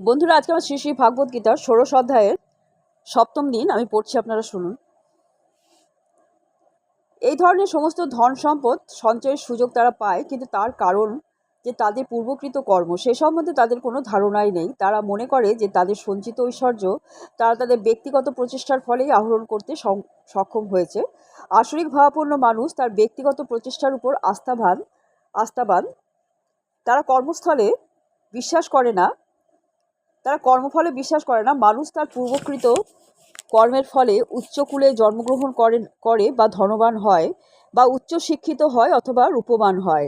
বন্ধুরা, আজকে আমার শ্রী শ্রী ভাগবত গীতার ষোড়শ অধ্যায়ের সপ্তম দিন আমি পড়ছি, আপনারা শুনুন। এই ধরনের সমস্ত ধন সম্পদ সঞ্চয়ের সুযোগ তারা পায়, কিন্তু তার কারণ যে তাদের পূর্বকৃত কর্ম, সে সম্বন্ধে তাদের কোনো ধারণাই নেই। তারা মনে করে যে তাদের সঞ্চিত ঐশ্বর্য, তারা তাদের ব্যক্তিগত প্রচেষ্টার ফলেই আহরণ করতে সক্ষম হয়েছে। আসরিক ভাবাপন্ন মানুষ তার ব্যক্তিগত প্রচেষ্টার উপর আস্থাবান আস্থাবান। তারা কর্মস্থলে বিশ্বাস করে না তারা কর্মফলে বিশ্বাস করে না। মানুষ তার পূর্বকৃত কর্মের ফলে উচ্চকূলে জন্মগ্রহণ করেন, করে বা ধনবান হয় বা উচ্চ শিক্ষিত হয় অথবা রূপবান হয়।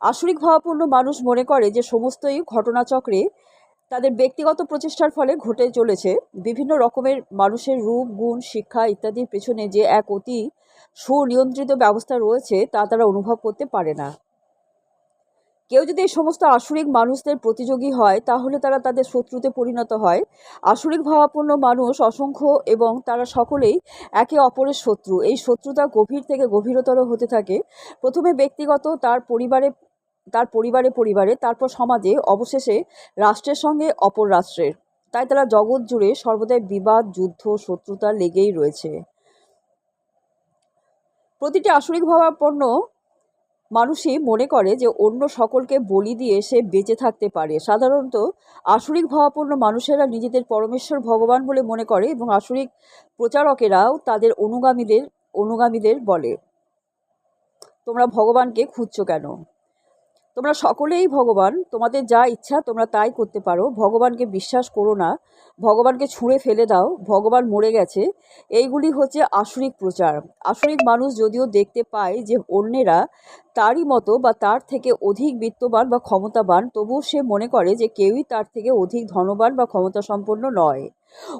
আসরিক ভাবাপূর্ণ মানুষ মনে করে যে সমস্তই ঘটনাচক্রে তাদের ব্যক্তিগত প্রচেষ্টার ফলে ঘটে চলেছে। বিভিন্ন রকমের মানুষের রূপ, গুণ, শিক্ষা ইত্যাদির পেছনে যে এক অতি সুনিয়ন্ত্রিত ব্যবস্থা রয়েছে তা তারা অনুভব করতে পারে না। কেউ যদি এই সমস্ত আসরিক মানুষদের প্রতিযোগী হয়, তাহলে তারা তাদের শত্রুতে পরিণত হয়। আসরিক ভাবাপন্ন মানুষ, অসংখ্য এবং তারা সকলেই একে অপরের শত্রু। এই শত্রুতা গভীর থেকে গভীরতর হতে থাকে। প্রথমে ব্যক্তিগত, তার পরিবারে তার পরিবারে পরিবারে, তারপর সমাজে, অবশেষে রাষ্ট্রের সঙ্গে অপর রাষ্ট্রের। তাই তারা জগৎ জুড়ে সর্বদাই বিবাদ, যুদ্ধ, শত্রুতা লেগেই রয়েছে। প্রতিটি আসরিক ভাবাপন্ন মানুষই মনে করে যে অন্য সকলকে বলি দিয়ে সে বেঁচে থাকতে পারে। সাধারণত আসরিক ভাবাপন্ন মানুষেরা নিজেদের পরমেশ্বর ভগবান বলে মনে করে এবং আসরিক প্রচারকেরাও তাদের অনুগামীদের অনুগামীদের বলে। তোমরা ভগবানকে খুঁজছো কেন? তোমরা সকলেই ভগবান, তোমাদের যা ইচ্ছা তোমরা তাই করতে পারো। ভগবানকে বিশ্বাস করো না, ভগবানকে ছুঁড়ে ফেলে দাও, ভগবান মরে গেছে। এইগুলি হচ্ছে আসরিক প্রচার। আসরিক মানুষ যদিও দেখতে পায় যে অন্যেরা তারই মতো বা তার থেকে অধিক বিত্তবান বা ক্ষমতাবান, তবুও সে মনে করে যে কেউই তার থেকে অধিক ধনবান বা ক্ষমতা সম্পন্ন নয়।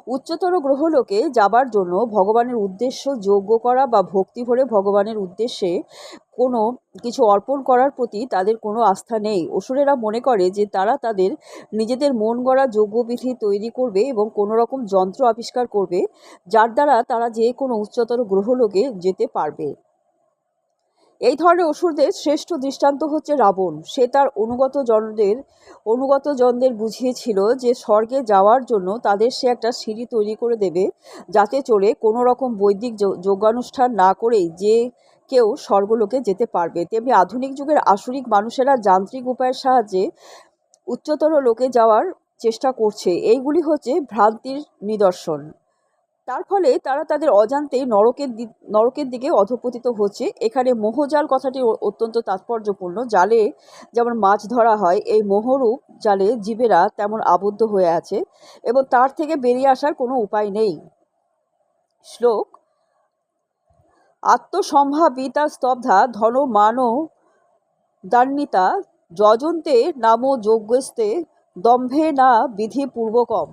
উচ্চতর গ্রহলোকে যাবার জন্য ভগবানের উদ্দেশ্য যোগ্য করা বা ভক্তি ভরে ভগবানের উদ্দেশ্যে কোনো কিছু অর্পণ করার প্রতি তাদের কোনো আস্থা নেই। অসুরেরা মনে করে যে তারা তাদের নিজেদের মন গড়া যজ্ঞবিধি তৈরি করবে এবং কোনো রকম যন্ত্র আবিষ্কার করবে, যার দ্বারা তারা যে কোনো উচ্চতর গ্রহলোকে যেতে পারবে। এই ধরনের অসুরদের শ্রেষ্ঠ দৃষ্টান্ত হচ্ছে রাবণ। সে তার অনুগত জনদের অনুগত জনদের বুঝিয়েছিল যে স্বর্গে যাওয়ার জন্য তাদের সে একটা সিঁড়ি তৈরি করে দেবে যাতে চলে কোনো রকম বৈদিক যোগানুষ্ঠান না করেই যে কেউ স্বর্গলোকে যেতে পারবে। তেমনি আধুনিক যুগের আসরিক মানুষেরা যান্ত্রিক উপায়ের সাহায্যে উচ্চতর লোকে যাওয়ার চেষ্টা করছে। এইগুলি হচ্ছে ভ্রান্তির নিদর্শন। তার ফলে তারা তাদের অজান্তে নরকের নরকের দিকে অধপতিত হচ্ছে। এখানে মোহজাল কথাটি অত্যন্ত তাৎপর্যপূর্ণ। জালে যেমন মাছ ধরা হয়, এই মোহরূপ জালে জীবেরা তেমন আবদ্ধ হয়ে আছে এবং তার থেকে বেরিয়ে আসার কোনো উপায় নেই। শ্লোক, আত্মসম্ভাবিতা স্তব্ধা ধন মান দান্বিতা, যজন্তে নামো যজ্ঞস্তে দম্ভে না বিধিপূর্বকম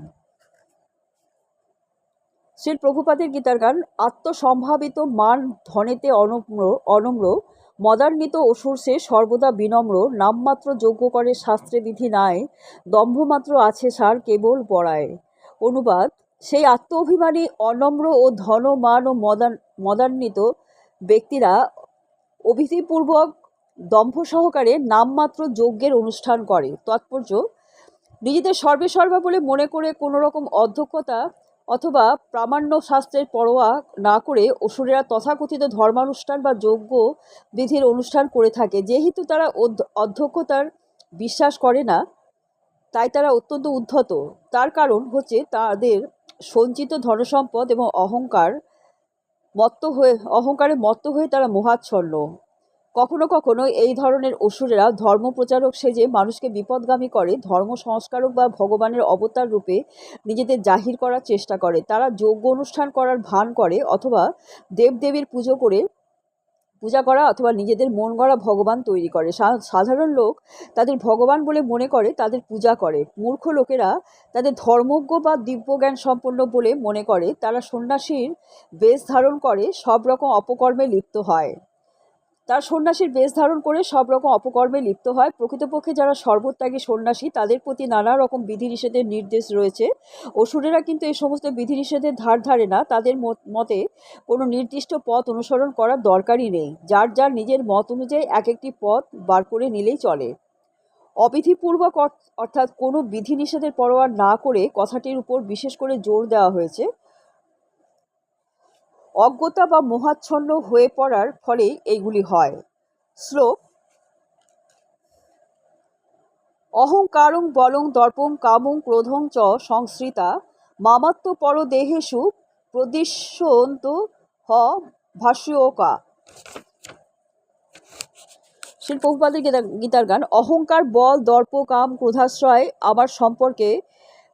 শ্রী প্রভুপাদের গীতার গান, আত্মসম্ভাবিত মান ধনেতে অনম্র অনম্র, মদান্বিত অসুর সে সর্বদা বিনম্র, নামমাত্র যোগ্য করে শাস্ত্রে বিধি নাই, দম্ভমাত্র আছে সার কেবল পড়ায় অনুবাদ, সেই আত্ম অভিমানী অনম্র ও ধন মান ও মদান, মদান্বিত ব্যক্তিরা অভিধিপূর্বক দম্ভ সহকারে নামমাত্র যজ্ঞের অনুষ্ঠান করে। তাৎপর্য, নিজেদের সর্বে সর্বা বলে মনে করে কোনো রকম অধ্যক্ষতা অথবা প্রামাণ্য শাস্ত্রের পরোয়া না করে অসুরেরা তথাকথিত ধর্মানুষ্ঠান বা যজ্ঞ বিধির অনুষ্ঠান করে থাকে। যেহেতু তারা অধ্য- অধ্যক্ষতার বিশ্বাস করে না, তাই তারা অত্যন্ত উদ্ধত। তার কারণ হচ্ছে তাদের সঞ্চিত ধনসম্পদ এবং অহংকার মত্ত হয়ে, অহংকারে মত্ত হয়ে তারা মোহাচ্ছন্ন। কখনো কখনো এই ধরনের অসুরেরা ধর্ম প্রচারক সেজে মানুষকে বিপদগামী করে, ধর্ম সংস্কারক বা ভগবানের অবতার রূপে নিজেদের জাহির করার চেষ্টা করে। তারা যজ্ঞ অনুষ্ঠান করার ভান করে অথবা দেবদেবীর পুজো করে পূজা করা অথবা নিজেদের মন গড়া ভগবান তৈরি করে। সাধারণ লোক তাদের ভগবান বলে মনে করে, তাদের পূজা করে। মূর্খ লোকেরা তাদের ধর্মজ্ঞ বা দিব্যজ্ঞান সম্পন্ন বলে মনে করে। তারা সন্ন্যাসীর বেশ ধারণ করে, সব রকম অপকর্মে লিপ্ত হয়। তার সন্ন্যাসীর বেশ ধারণ করে সব রকম অপকর্মে লিপ্ত হয়। প্রকৃতপক্ষে যারা সর্বত্যাগী সন্ন্যাসী, তাদের প্রতি নানা রকম বিধিনিষেধের নির্দেশ রয়েছে। অসুরেরা কিন্তু এই সমস্ত বিধিনিষেধের ধার ধারে না। তাদের মত- কোনো নির্দিষ্ট পথ অনুসরণ করার দরকারই নেই। যার যার নিজের মত অনুযায়ী এক একটি পথ বার করে নিলেই চলে। অবিধিপূর্বক অর্থ- অর্থাৎ কোনো বিধিনিষেধের পরোয়া না করে কথাটির উপর বিশেষ করে জোর দেওয়া হয়েছে। অজ্ঞতা বা মোহাচ্ছন্ন হয়ে পড়ার ফলে এইগুলি হয়। শ্লোক অহংকারং বলং দর্পং কামং ক্রোধং চ সংশ্রিতা মামাত্ম পরদেহেষু প্রদিশ্যন্ত হ ভাষ্যকা। শিল প্রভুপাদের গীতা, গীতার গান, অহংকার, বল, দর্প, কাম, ক্রোধাশ্রয় আমার সম্পর্কে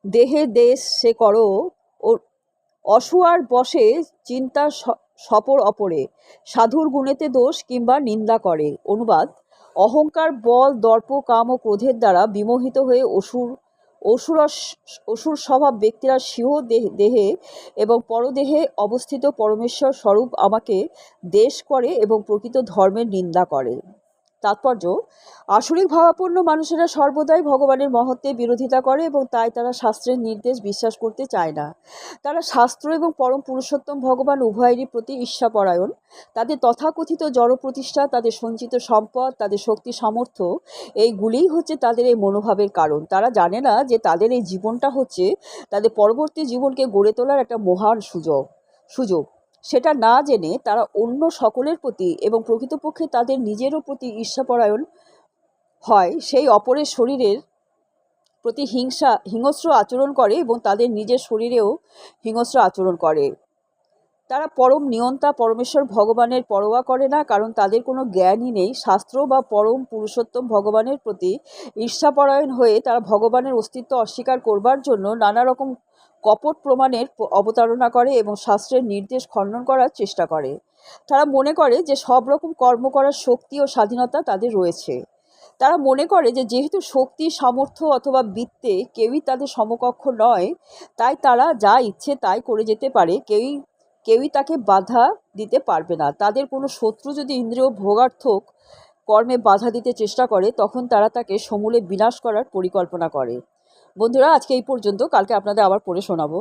দেহে দেশ সে করো অসুয়ার বসে চিন্তা সপর অপরে। সাধুর গুণেতে দোষ কিংবা নিন্দা করে। অনুবাদ, অহংকার, বল, দর্প, কাম ও ক্রোধের দ্বারা বিমোহিত হয়ে অসুর অসুর অসুর স্বভাব ব্যক্তিরা সিংহ দেহ- দেহে এবং পরদেহে অবস্থিত পরমেশ্বর স্বরূপ আমাকে দেশ করে এবং প্রকৃত ধর্মের নিন্দা করে। তাৎপর্য, আসরিক ভাবাপন্ন মানুষেরা সর্বদাই ভগবানের মহত্বে বিরোধিতা করে এবং তাই তারা শাস্ত্রের নির্দেশ বিশ্বাস করতে চায় না। তারা শাস্ত্র এবং পরম পুরুষোত্তম ভগবান উভয়েরই প্রতি ঈর্ষাপরায়ণ। তাদের তথাকথিত জড় প্রতিষ্ঠা তাদের সঞ্চিত সম্পদ, তাদের শক্তি সামর্থ্য, এইগুলিই হচ্ছে তাদের এই মনোভাবের কারণ। তারা জানে না যে তাদের এই জীবনটা হচ্ছে তাদের পরবর্তী জীবনকে গড়ে তোলার একটা মহান সুযোগ সুযোগ। সেটা না জেনে তারা অন্য সকলের প্রতি এবং প্রকৃতপক্ষে তাদের নিজেরও প্রতি ঈর্ষাপরায়ণ হয়। সেই অপরের শরীরের প্রতি হিংসা, হিংস্র আচরণ করে এবং তাদের নিজের শরীরেও হিংস্র আচরণ করে। তারা পরম নিয়ন্তা, পরমেশ্বর ভগবানের পরোয়া করে না, কারণ তাদের কোনো জ্ঞানই নেই। শাস্ত্র বা পরম পুরুষোত্তম ভগবানের প্রতি ঈর্ষাপরায়ণ হয়ে তারা ভগবানের অস্তিত্ব অস্বীকার করবার জন্য নানা রকম কপট প্রমাণের অবতারণা করে এবং শাস্ত্রের নির্দেশ খণ্ডন করার চেষ্টা করে। তারা মনে করে যে সব রকম কর্ম করার শক্তি ও স্বাধীনতা তাদের রয়েছে। তারা মনে করে যে যেহেতু শক্তি, সামর্থ্য অথবা বৃত্তে কেউই তাদের সমকক্ষ নয়, তাই তারা যা ইচ্ছে তাই করে যেতে পারে, কেউই কেউই তাকে বাধা দিতে পারবে না। তাদের কোনো শত্রু যদি ইন্দ্রিয় ভোগার্থক কর্মে বাধা দিতে চেষ্টা করে, তখন তারা তাকে সমূলে বিনাশ করার পরিকল্পনা করে। বন্ধুরা আজকে এই পর্যন্ত। কালকে আপনাদের আবার পড়ে শোনাবো।